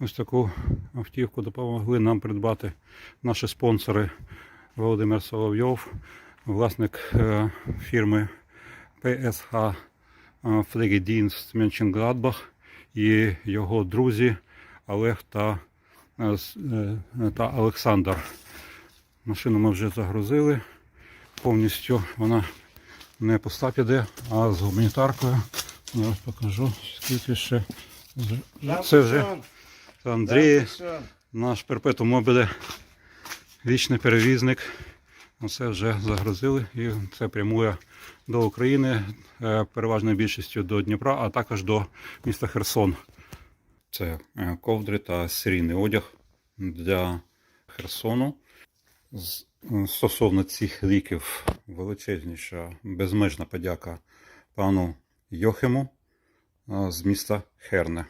Ось таку автівку допомогли нам придбати наші спонсори Володимир Соловйов, власник е, фірми ПСХ Флегедінст Менченгладбах і його друзі Олег та, е, е, та Олександр. Машину ми вже загрузили повністю. Вона не пуста піде, а з гуманітаркою. Зараз покажу, скільки ще. Це вже це Андрій, наш перпетум мобіле, вічний перевізник. Це вже загрузили і це прямує до України, е, переважною більшістю до Дніпра, а також до міста Херсон. Це е, ковдри та серійний одяг для Херсону. Е, Стосовно цих ліків величезніша безмежна подяка пану Йохему з міста Херне.